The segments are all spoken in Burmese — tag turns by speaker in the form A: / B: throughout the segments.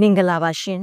A: မင်္ဂလာပါရှင်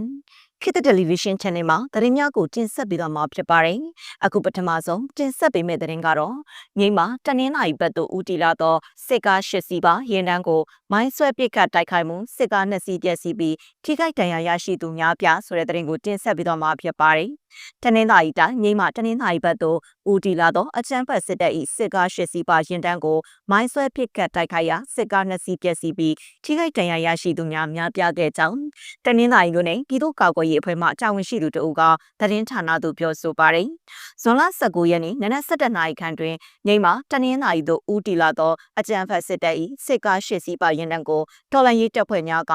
A: ခေတ်သစ်တယ်လီဗီရှင်း channel မှာသတင်းများကိုတင်ဆက်ပေးသွားမှာဖြစ်ပါတယ်အခုပထမဆုံးတင်ဆက်ပေးမယ့်သတင်းကတော့မြိတ်မှာတနင်္လာရီဘက်သို့ဦးတည်လာသောစစ်ကား၈စီးပါရင်တန်းကိုမိုင်းဆွဲပစ်ခတ်တိုက်ခိုက်မှုစစ်ကား၂စီးပျက်စီးပြီးထိခိုက်ဒဏ်ရာရရှိသူများပြားဆိုတဲ့သတင်းကိုတင်ဆက်ပေးသွားမှာဖြစ်ပါတယ် တနင်္လာရီတိုင်းမြိတ်မှာတနင်္လာရီဘက်သို့ဦးတည်လာသောအချမ်းဖတ်စစ်တပ်၏စစ်ကား၈စီးပါရင်တန်းကိုမိုင်းဆွဲပစ်ခတ်တိုက်ခိုက်ရာစစ်ကား၂စီးပျက်စီးပြီးထိခိုက်ဒဏ်ရာရရှိသူများများပြားခဲ့ကြောင်းတနင်္လာရီမြို့နယ်ပြည်သူ့ကာကွယ်ရေးအဖွဲ့မှတာဝန်ရှိသူတဦးကသတင်းဌာနသို့ပြောဆိုပါတယ်။ဇွန်လ19ရက်နေ့နနက်7:00နာရီခန့်တွင်မြိတ်မှာတနင်္လာရီသို့ဦးတည်လာသောအကြံဖတ်စစ်တပ်၏စစ်ကား၈စီးပါရင်တန်းကိုတော်လှန်ရေးတပ်ဖွဲ့များက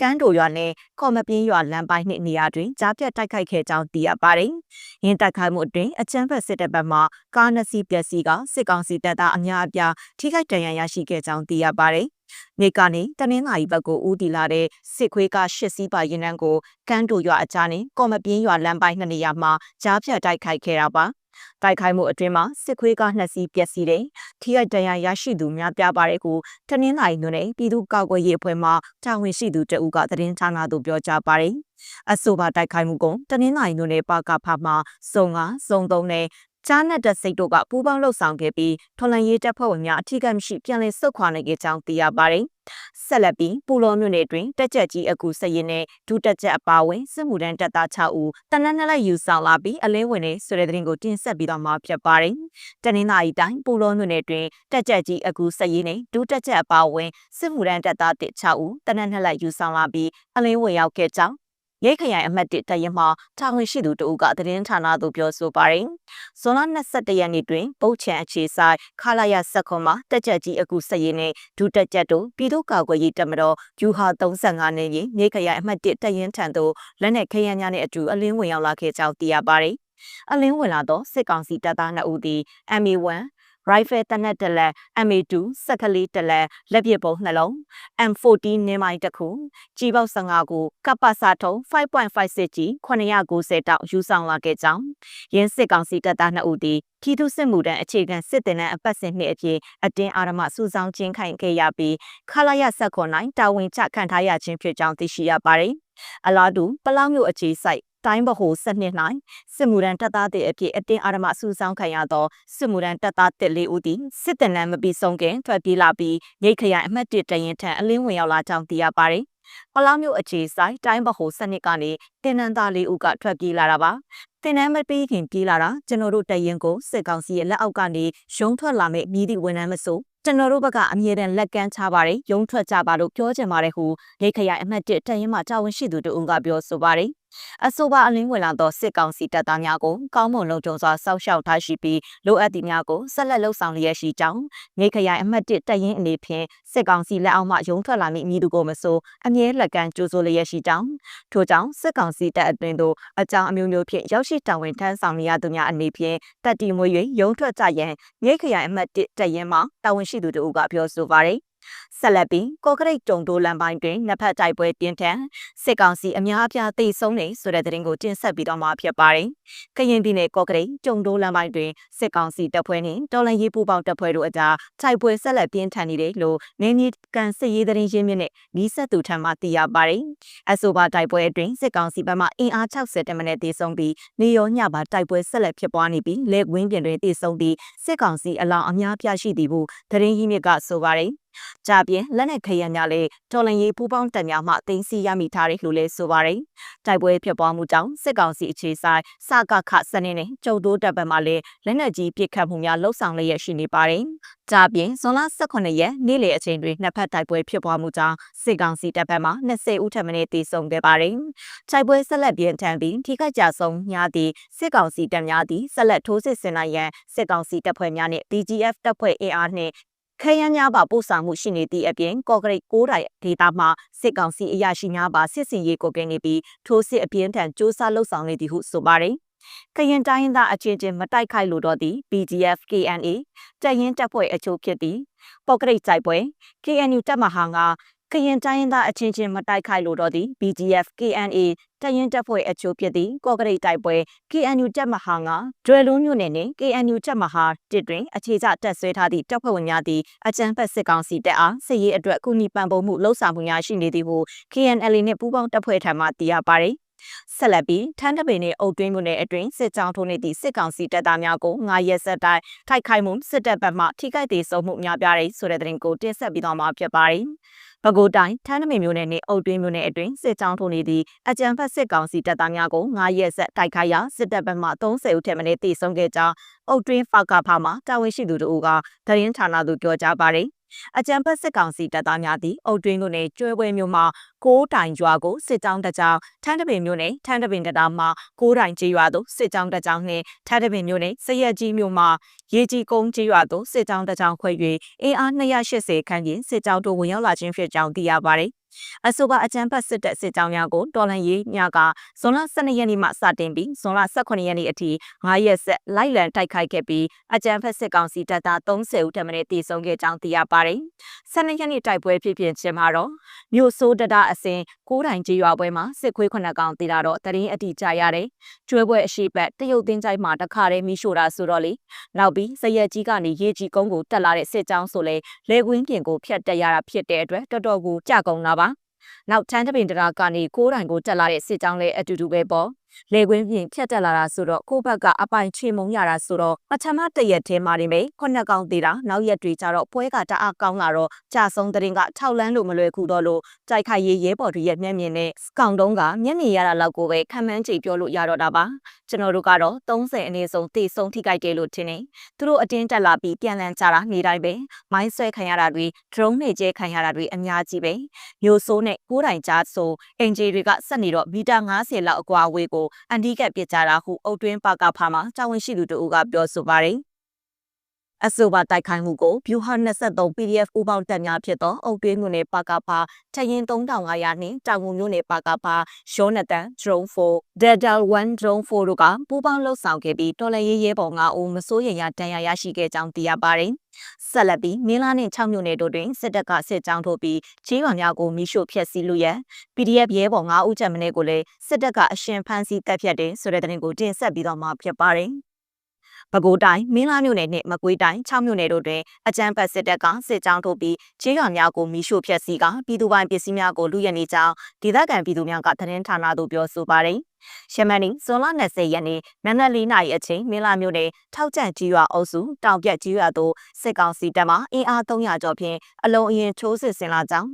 A: ကန်းတိုရွာနှင့်ကော်မပြင်းရွာလမ်းပိုင်းနှင့်နေရာတွင်ကြားပြတ်တိုက်ခိုက်ခဲ့ကြောင်းသိရပါတယ်။ရင်းတိုက်ခိုက်မှုအတွင်းအကြမ်းဖက်စစ်တပ်ဘက်မှကားနှစ်စီးပျက်စီးကစစ်ကောင်စီတပ်သားအများအပြားထိခိုက်ဒဏ်ရာရရှိခဲ့ကြောင်းသိရပါတယ်။မြေကနေတနင်္လာရီဘက်ကိုဦးတည်လာတဲ့စစ်ခွေးကရှစ်စီးပါရင်နှန်းကိုကန်းတိုရွာအကြားနဲ့ကော်မပြင်းရွာလမ်းပိုင်းနှစ်နေရာမှာကြားဖြတ်တိုက်ခိုက်ခဲ့တာပါ။ တိုက်ခိုက်မှုအတွင်းမှာစစ်ခွေးကနှစ်စီးပျက်စီးတယ်။ထိခိုက်ဒဏ်ရာရရှိသူများပြားပါတယ်ကိုတနင်္လာရီမြို့နယ်ပြည်သူ့ကာကွယ်ရေးအဖွဲ့မှတာဝန်ရှိသူတဦးကသတင်းဌာနသို့ပြောကြားပါတယ်။အဆိုပါတိုက်ခိုက်မှုကိုတနင်္လာရီမြို့နယ်ပါကဖမှစုံကစုံသုံးနဲ့ ကြားနဲ့တက်စိတ်တို့ကပူးပေါင်းလှုပ်ဆောင်ခဲ့ပြီးထွန်လန်ရေးတပ်ဖွဲ့ဝင်များအထူးကမရှိပြန်လည်ဆုတ်ခွာနိုင်ခဲ့ကြောင်းသိရပါတယ်။ဆက်လက်ပြီးပူလောမြို့နယ်တွင်တက်ကြက်ကြီးအကူစရင်နဲ့ဒုတက်ကြက်အပါဝင်စစ်မှုထမ်းတပ်သား6ဦးတနက်နေ့လက်ယူဆောင်လာပြီးအလင်းဝင်နေဆိုတဲ့သတင်းကိုတင်ဆက်ပြီးတော့မှာဖြစ်ပါတယ်။တနင်္လာရီတိုင်းပူလောမြို့နယ်တွင်တက်ကြက်ကြီးအကူစရင်နဲ့ဒုတက်ကြက်အပါဝင်စစ်မှုထမ်းတပ်သား6ဦးတနက်နေ့လက်ယူဆောင်လာပြီးအလင်းဝင်ရောက်ခဲ့ကြောင်း ရိတ်ခရိုင်အမှတ်1တရင်မှာတာဝန်ရှိသူတဦးကသတင်းဌာနသို့ပြောဆိုပါတယ်။ဇွန်လ22ရက်နေ့တွင်ပုတ်ချံအခြေဆိုင်ခလာရဆက်ခွန်မှာတက်ကြက်ကြီးအခုစက်ရည်နဲ့ဒုတက်ကြက်တို့ပြည်သူ့ကာကွယ်ရေးတပ်မတော်ယူဟာ35နေရင်ရိတ်ခရိုင်အမှတ်1တရင်ထံသို့လက်နက်ခရမ်းများနဲ့အတူအလင်းဝင်ရောက်လာခဲ့ကြောင်းသိရပါတယ်။အလင်းဝင်လာသောစစ်ကောင်စီတပ်သား2ဦးသည် MA1 rifle တနက်တလက် MA2 စက်ကလေးတလက်လက်ပစ်ပုံးနှလုံး M14 နင်းမိုင်းတစ်ခုကြီးပေါက်15ခုကပ္ပစာထုံ5.56ကြီး990တောက်ယူဆောင်လာခဲ့ကြောင်းရင်းစစ်ကောင်စီတပ်သား2ဦးသည်ပြည်သူစစ်မှုတန်းအခြေခံစစ်တင်တဲ့အပတ်စဉ်နှစ်အဖြစ်အတင်းအာရမစုဆောင်ခြင်းခိုင်ခဲ့ရပြီးခလာရဆက်ခွန်နိုင်တာဝန်ချခံထားရခြင်းဖြစ်ကြောင်းသိရှိရပါတယ်။အလားတူပလောင်းမျိုးအခြေစိုက် တိုင်းဗဟိုစနစ်၌စစ်မှုရန်တပ်သားတဲ့အဖြစ်အတင်းအာရမစုဆောင်ခံရသောစစ်မှုရန်တပ်သားတစ်လေးဦးသည်စစ်တနန်းမပြီးဆုံးခင်ထွက်ပြေးလာပြီးမြိတ်ခရိုင်အမှတ်1တရင်ထံအလင်းဝင်ရောက်လာကြောင်းသိရပါတယ်။ပလောင်မျိုးအခြေဆိုင်တိုင်းဗဟိုစနစ်ကနေတင်နန်းသားလေးဦးကထွက်ပြေးလာတာပါ။တင်နန်းမပြီးခင်ပြေးလာတာကျွန်တော်တို့တရင်ကိုစစ်ကောင်စီရဲ့လက်အောက်ကနေရုံးထွက်လာမဲ့မြည်သည့်ဝန်ထမ်းမဆိုကျွန်တော်တို့ဘက်ကအမြဲတမ်းလက်ကမ်းချပါတယ်ရုံးထွက်ကြပါလို့ပြောချင်ပါတယ်ဟုဒိတ်ခရိုင်အမှတ်1တရင်မှတာဝန်ရှိသူတို့ကပြောဆိုပါတယ် အဆိုပါအလင်းဝင်လာသောစစ်ကောင်စီတပ်သားများကိုကောင်းမွန်လုံခြုံစွာစောင့်ရှောက်ထားရှိပြီးလိုအပ်သည့်များကိုဆက်လက်လှုပ်ဆောင်လျက်ရှိကြောင်းမြိတ်ခရိုင်အမှတ်1တပ်ရင်းအနေဖြင့်စစ်ကောင်စီလက်အောက်မှရုံးထွက်လာမည့်မြည်သူကိုမဆိုအမြဲလက်ကမ်းကြိုးဆိုလျက်ရှိကြောင်းထို့ကြောင့်စစ်ကောင်စီတပ်အတွင်သို့အကြောင်းအမျိုးမျိုးဖြင့်ရောက်ရှိတာဝန်ထမ်းဆောင်နေရသူများအနေဖြင့်တပ်တီမွေ၍ရုံးထွက်ကြရန်မြိတ်ခရိုင်အမှတ်1တပ်ရင်းမှတာဝန်ရှိသူတို့ကပြောဆိုပါရယ် ဆက်လက်ပြီးကော့ကရိတ်တုံတိုးလမ်းပိုင်းတွင်နှစ်ဖက်တိုက်ပွဲပြင်းထန်စစ်ကောင်စီအများအပြားသိဆုံးနေဆိုတဲ့သတင်းကိုတင်ဆက်ပြီးတော့မှာဖြစ်ပါတယ်။ကရင်ပြည်နယ်ကော့ကရိတ်တုံတိုးလမ်းပိုင်းတွင်စစ်ကောင်စီတပ်ဖွဲ့နှင့်တော်လှန်ရေးပူးပေါင်းတပ်ဖွဲ့တို့အကြားတိုက်ပွဲဆက်လက်ပြင်းထန်နေတယ်လို့နေမြေကန်စစ်ရေးသတင်းရင်းမြစ်နဲ့နီးစပ်သူထံမှသိရပါတယ်။အဆိုပါတိုက်ပွဲအတွင်းစစ်ကောင်စီဘက်မှအင်အား60တမနဲ့တေဆုံးပြီးနေရောညပါတိုက်ပွဲဆက်လက်ဖြစ်ပွားနေပြီးလက်ဝင်းပြင်တွင်တေဆုံးပြီးစစ်ကောင်စီအလောင်းအများပြားရှိသည်ဟုသတင်းရင်းမြစ်ကဆိုပါတယ်။ ကြပြင်လက်နက်ခရမ်းများလည်းတော်လန်ရေးပူပေါင်းတပ်များမှတင်စီရမိထားတယ်လို့လည်းဆိုပါတယ်။တိုက်ပွဲဖြစ်ပွားမှုကြောင့်စစ်ကောင်စီအခြေဆိုင်စကခစနစ်နဲ့ကျုံတိုးတပ်ဘက်မှလည်းလက်နက်ကြီးပစ်ခတ်မှုများလှုပ်ဆောင်လျက်ရှိနေပါတယ်။ကြပြင်ဇွန်လ18ရက်နေ့လယ်အချိန်တွင်နှစ်ဖက်တိုက်ပွဲဖြစ်ပွားမှုကြောင့်စစ်ကောင်စီတပ်ဘက်မှ20ဦးထပ်မံတေဆုံးခဲ့ပါတယ်။တိုက်ပွဲဆက်လက်ပြင်းထန်ပြီးထိခိုက်ကြဆုံးများသည့်စစ်ကောင်စီတပ်များသည်ဆက်လက်ထိုးစစ်ဆင်နိုင်ရန်စစ်ကောင်စီတပ်ဖွဲ့များနှင့် BGF တပ်ဖွဲ့ AR နှင့် ခရမ်းများပါပို့ဆောင်မှုရှိနေသည့်အပြင်ကော့ကရိတ်6တိုင်ဒေသမှာစစ်ကောင်စီအရာရှိများပါစစ်စင်ရေးကိုကင်းနေပြီးထိုးစစ်အပြင်းထန်စ조사လှုပ်ဆောင်နေသည်ဟုဆိုပါတယ်။ကရင်တိုင်းရင်းသားအချင်းချင်းမတိုက်ခိုက်လို့တော့သည် BGF KNA တပ်ရင်းတပ်ဖွဲ့အချို့ဖြစ်သည်ပေါကရိတ်တိုက်ပွဲ KNU တပ်မဟာကကရင်တိုင်းရင်းသားအချင်းချင်းမတိုက်ခိုက်လို့တော့သည် BGF KNA တရင်တပ်ဖွဲ့အချို့ဖြစ်သည့်ကော့ကရိတ်တိုက်ပွဲ KNU တပ်မဟာ9ဒွယ်လုံးမြို့နယ်နှင့် KNU တပ်မဟာ1တွင်အခြေချတပ်ဆွဲထားသည့်တပ်ဖွဲ့ဝင်များသည်အကြမ်းဖက်စစ်ကောင်စီတပ်အားစစ်ရေးအတွက်ကုညီပံ့ပိုးမှုလှုပ်ဆောင်မှုများရှိနေသည်ဟု KNL နှင့်ပူးပေါင်းတပ်ဖွဲ့ထံမှသိရပါသည်ဆက်လက်ပြီးထန်းတပင်နှင့်အုတ်တွင်းမှုနယ်အတွင်းစစ်ကြောင်းထိုးနေသည့်စစ်ကောင်စီတပ်သားများကိုငါရက်ဆက်တိုင်းထိုက်ခိုက်မှုစစ်တပ်ဘက်မှထိခိုက်ဒေဆုံးမှုများပြားတဲ့ဆိုတဲ့သတင်းကိုတင်ဆက်ပြီးတော့မှာဖြစ်ပါတယ်။ ပဲခူးတိုင်းထန်းတပင်မြို့နယ်နှင့်အုတ်တွင်းမြို့နယ်အတွင်းစစ်ကြောင်းထိုးနေသည့်အကြံဖက်စစ်ကောင်စီတပ်သားများကိုငါရက်ဆက်တိုက်ခိုက်ရာစစ်တပ်ဘက်မှ30ဦးထက်မနည်းတေဆုံးခဲ့ကြောင်းအုတ်တွင်းဖကဖမှတာဝန်ရှိသူတို့ကသတင်းဌာနသို့ပြောကြားပါတယ်။အကြံဖက်စစ်ကောင်စီတပ်သားများသည်အုတ်တွင်းကိုနေကျွဲပွဲမြို့မှာကိုးတိုင်ရွာကိုစစ်ကြောင်းတစ်ကြောင်းထန်းတပင်မြို့နယ်ထန်းတပင်တပ်သားမှကိုးတိုင်ကျေးရွာသို့စစ်ကြောင်းတစ်ကြောင်းနှင့်ထန်းတပင်မြို့နယ်စရက်ကြီးမြို့မှာရေကြီးကုန်းကျေးရွာသို့စစ်ကြောင်းတစ်ကြောင်းခွဲ၍အင်အား280ခန့်ဖြင့်စစ်ကြောင်းတို့ဝင်ရောက်လာခြင်းဖြစ်ကြောင်းသိရပါသည် အဆိုပါအကြံဖတ်စစ်တပ်စစ်ကြောင်းများကိုတော်လန်ရေးများကဇွန်လ12ရက်နေ့မှစတင်ပြီးဇွန်လ18ရက်နေ့အထိ9ရက်ဆက်လိုက်လံတိုက်ခိုက်ခဲ့ပြီးအကြံဖတ်စစ်ကောင်စီတပ်သား30ဦးထပ်မံတည်ဆုံခဲ့ကြောင်းသိရပါတယ်။12ရက်နေ့တိုက်ပွဲဖြစ်ဖြစ်ချင်းမှာတော့မြို့ဆိုးတဒအစင်ကိုးတိုင်ကြီးရွာပွဲမှာစစ်ခွေးခုနှစ်ကောင်တည်လာတော့တရင်အတိကြရတယ်။ကျွဲပွဲအရှိပတ်တရုတ်တင်းကြိုက်မှာတခါတည်းမိရှို့တာဆိုတော့လေနောက်ပြီးစရက်ကြီးကနေရေကြီးကုန်းကိုတက်လာတဲ့စစ်ကြောင်းဆိုလေလေကွင်းပြင်ကိုဖျက်တက်ရတာဖြစ်တဲ့အတွက်တော်တော်ကိုကြကုန်တာပါ နောက်ချမ်းတပင်တရာကနေကိုးတိုင်ကိုတက်လာတဲ့စစ်ကြောင်းလည်းအတူတူပဲပေါ့ လေကွင်းပြင်ဖြတ်တက်လာတာဆိုတော့ကိုယ့်ဘက်ကအပိုင်ချေမုံရတာဆိုတော့ပထမတရက်ထဲမှာနေမယ်ခုနှစ်ကောင်သေးတာနောက်ရက်တွေကျတော့ပွဲကတအားကောင်းလာတော့ကြာဆုံးတဲ့ရင်ကထောက်လန်းလို့မလွယ်ခုတော့လို့ကြိုက်ခိုက်ရေးရဲဘော်တွေရဲ့မျက်မြင်နဲ့စကောင်တုံးကမျက်မြင်ရတာလောက်ကိုပဲခံမှန်းကြည့်ပြောလို့ရတော့တာပါကျွန်တော်တို့ကတော့30အနည်းဆုံးတေဆုံးထိခိုက်တယ်လို့ထင်နေသူတို့အတင်းတက်လာပြီးပြန်လည်ကြတာနေတိုင်းပဲမိုင်းဆွဲခံရတာတွေ drone နဲ့ကျဲခံရတာတွေအများကြီးပဲမျိုးဆိုးနဲ့ကိုးတိုင်ကြားဆိုအင်ဂျီတွေကဆက်နေတော့မီတာ90လောက်အကွာအဝေးကိုအန်ဒီကပ်ပစ်ကြတာဟုအုတ်တွင်းပါကဖာမှာတာဝန်ရှိသူတို့ကပြောဆိုပါတယ် အဆိုပါတိုက်ခိုက်မှုကိုဗျူဟာ23 PDF ဥပေါင်းတက်များဖြစ်သောအုတ်တွင်းငွေပါကပါထရင်3500နှင့်တောင်ငူမျိုးနယ်ပါကပါရောနတန် drone 4 Delta 1 drone 4တို့ကပူးပေါင်းလှုပ်ဆောင်ခဲ့ပြီးတော်လရေးရဲဘော်9ဦးမစိုးရိမ်ရတန်ရာရရှိခဲ့ကြောင်းသိရပါတယ်ဆက်လက်ပြီးမင်းလာနှင့်6မြို့နယ်တို့တွင်စစ်တပ်ကစစ်ကြောင်းထုတ်ပြီးခြေရွာများကိုမိရှို့ဖျက်ဆီးလို့ရန် PDF ရဲဘော်9ဦးချက်မင်းကိုလည်းစစ်တပ်ကအရှင်ဖမ်းဆီးတပ်ဖြတ်တယ်ဆိုတဲ့တဲ့တင်ကိုတင်ဆက်ပြီးတော့မှဖြစ်ပါတယ်။ ပဲခူးတိုင်းမင်းလာမြို့နယ်နှင့်မကွေးတိုင်း6မြို့နယ်တို့တွင်အကြမ်းဖက်စစ်တပ်ကစစ်ကြောင်းထုတ်ပြီးခြေရွာများကိုမီးရှို့ဖျက်ဆီးကပြည်သူပိုင်ပစ္စည်းများကိုလူရဲနေကြောင်းဒေသခံပြည်သူများကသတင်းဌာနသို့ပြောဆိုပါတယ်။ ရှမန်နီဇွန်လ20ရက်နေ့နနက်၄နာရီအချိန်မင်းလာမြို့နယ်ထောက်ကျန့်ကြီးရွာအုပ်စုတောင်ပြက်ကြီးရွာသို့စစ်ကောင်စီတပ်မှအင်အား300ကျော်ဖြင့်အလုံးအရင်ထိုးစစ်ဆင်လာကြောင်း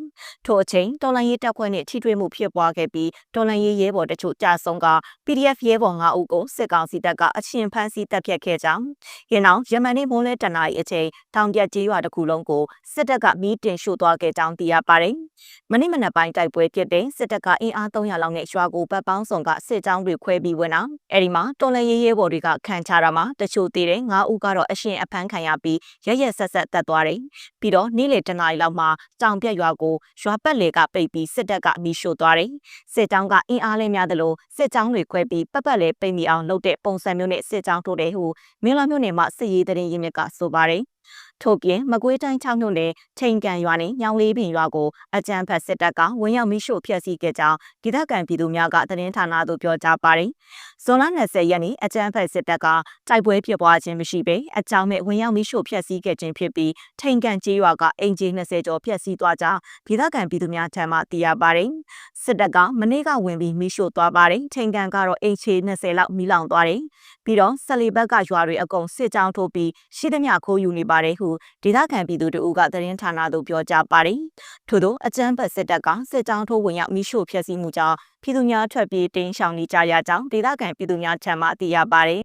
A: ထို့အချိန်တော်လန်ရေးတပ်ဖွဲ့နှင့်ထိတွေ့မှုဖြစ်ပွားခဲ့ပြီးတော်လန်ရေးရဲဘော်တချို့ကြာဆုံးက PDF ရဲဘော်5ဦးကိုစစ်ကောင်စီတပ်ကအချင်းဖမ်းဆီးတပ်ဖြတ်ခဲ့ကြောင်းရနောက်ယမန်နေ့မိုးလဲတနာရီအချိန်တောင်ပြက်ကြီးရွာတစ်ခုလုံးကိုစစ်တပ်ကမီးတင်ရှို့သွားခဲ့ကြောင်းသိရပါတယ်မနေ့မနက်ပိုင်းတိုက်ပွဲဖြစ်တဲ့စစ်တပ်ကအင်အား300လောက်နဲ့ရွာကိုပတ်ပေါင်းဆောင်ကစစ်ကြောင်းတွေခွဲပြီးဝင်တာအဲဒီမှာတော်လရေးရဲဘော်တွေကခံချတာမှာတချို့သေးတယ်ငါးဦးကတော့အရှင်အဖမ်းခံရပြီးရရက်ဆက်ဆက်တက်သွားတယ်ပြီးတော့နေ့လေတနားရီလောက်မှာကြောင်ပြက်ရွာကိုရွာပတ်လေကပိတ်ပြီးစစ်တပ်ကအမိရှို့သွားတယ်စစ်ကြောင်းကအင်အားလေးများသလိုစစ်ကြောင်းတွေခွဲပြီးပတ်ပတ်လေပိတ်မိအောင်လုပ်တဲ့ပုံစံမျိုးနဲ့စစ်ကြောင်းထိုးတယ်ဟုမင်းလာမျိုးနယ်မှာစစ်ရေးတရင်ရင်းမြစ်ကဆိုပါတယ် ထို့ပြင်မကွေးတိုင်း6မြို့နယ်ထိန်ကန်ရွာနဲ့ညောင်လေးပင်ရွာကိုအကြမ်းဖက်စစ်တပ်ကဝင်ရောက်မိရှို့ဖျက်ဆီးခဲ့ကြောင်းဒေသခံပြည်သူများကသတင်းဌာနသို့ပြောကြားပါတယ်။ဇွန်လ20ရက်နေ့အကြမ်းဖက်စစ်တပ်ကတိုက်ပွဲဖြစ်ပွားခြင်းမရှိဘဲအကြောင်းမဲ့ဝင်ရောက်မိရှို့ဖျက်ဆီးခဲ့ခြင်းဖြစ်ပြီးထိန်ကန်ကျေးရွာကအင်ဂျီ20ကျော်ဖျက်ဆီးသွားကြောင်းဒေသခံပြည်သူများထံမှသိရပါတယ်။စစ်တပ်ကမနေ့ကဝင်ပြီးမိရှို့သွားပါတယ်။ထိန်ကန်ကတော့အင်ဂျီ20လောက်မိလောင်သွားတယ်။ပြီးတော့ဆလီဘက်ကရွာတွေအကုန်စစ်ကြောင်းထိုးပြီးရှိသမျှခိုးယူနေပါတယ်ဟုဒေသခံပြည်သူတို့ကသတင်းဌာနသို့ပြောကြားပါတယ်။ထို့သောအကြမ်းဖက်စစ်တပ်ကစစ်ကြောင်းထိုးဝင်ရောက်မိရှို့ဖျက်ဆီးမှုကြောင့်ပြည်သူများထွက်ပြေးတင်းရှောင်နေကြရကြောင်းဒေသခံပြည်သူများထံမှသိရပါတယ်